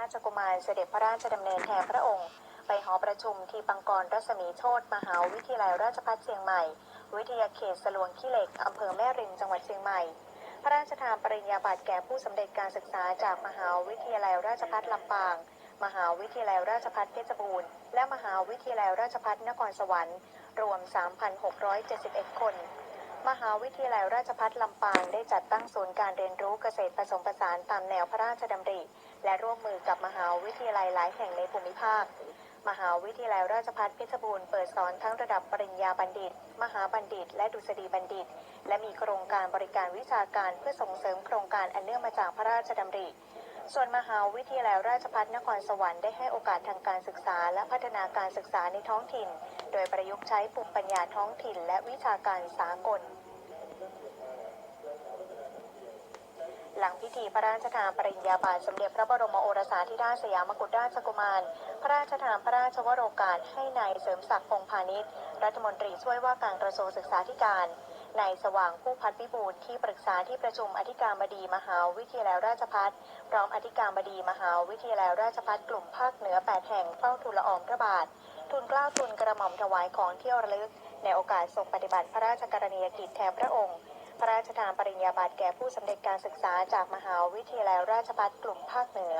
ราชกุมารเสด็จพระราชดำเนินแทนพระองค์ ไปหอประชุมที่ปังกรรัศมีโชตมหาวิทยาลัยราชภัฏเชียงใหม่ วิทยาเขตสลวงขี้เหล็กอำเภอแม่ริมจังหวัดเชียงใหม่ พระราชทานปริญญาบัตรแก่ผู้สำเร็จการศึกษาจากมหาวิทยาลัยราชภัฏลำปาง มหาวิทยาลัยราชภัฏเพชรบูรณ์ และมหาวิทยาลัยราชภัฏนครสวรรค์ รวม 3,671 คนมหาวิทยาลัยราชภัฏลำปางได้จัดตั้งศูนย์การเรียนรู้เกษตรผสมผสานตามแนวพระราชดำริ และร่วมมือกับมหาวิทยาลัยหลายแห่งในภูมิภาค มหาวิทยาลัยราชภัฏเพชรบูรณ์เปิดสอนทั้งระดับปริญญาบัณฑิต มหาบัณฑิต และดุษฎีบัณฑิต และมีโครงการบริการวิชาการเพื่อส่งเสริมโครงการอันเนื่องมาจากพระราชดำริส่วนมหาวิทยาลัยราชภัฏนครสวรรค์ได้ให้โอกาสทางการศึกษา และพัฒนาการศึกษาในท้องถิ่น โดยประยุกต์ใช้ภูมิปัญญาท้องถิ่น และวิชาการสากล หลังพิธีพระราชทานปริญญาบัตรสมเด็จพระบรมโอรสาธิราชสยามกุฎราชกุมาร พระราชทานพระราชวโรกาสให้นายเสริมศักดิ์พงพาณิชย์รัฐมนตรีช่วยว่าการกระทรวงศึกษาธิการนายสว่างผู้พัฒวิบูลย์ที่ปรึกษาที่ประชุมอธิการบดีมหาวิทยาลัยราชภัฏพร้อมอธิการบดีมหาวิทยาลัยราชภัฏกลุ่มภาคเหนือ8แห่งเฝ้าทูลละอองพระบาททูลเกล้าวทูลกระหม่อมถวายของที่ระลึก ในโอกาสทรงปฏิบัติพระราชกรณียกิจแทนพระองค์ พระราชทานปริญญาบัตรแก่ผู้สำเร็จการศึกษาจากมหาวิทยาลัยราชภัฏกลุ่มภาคเหนือ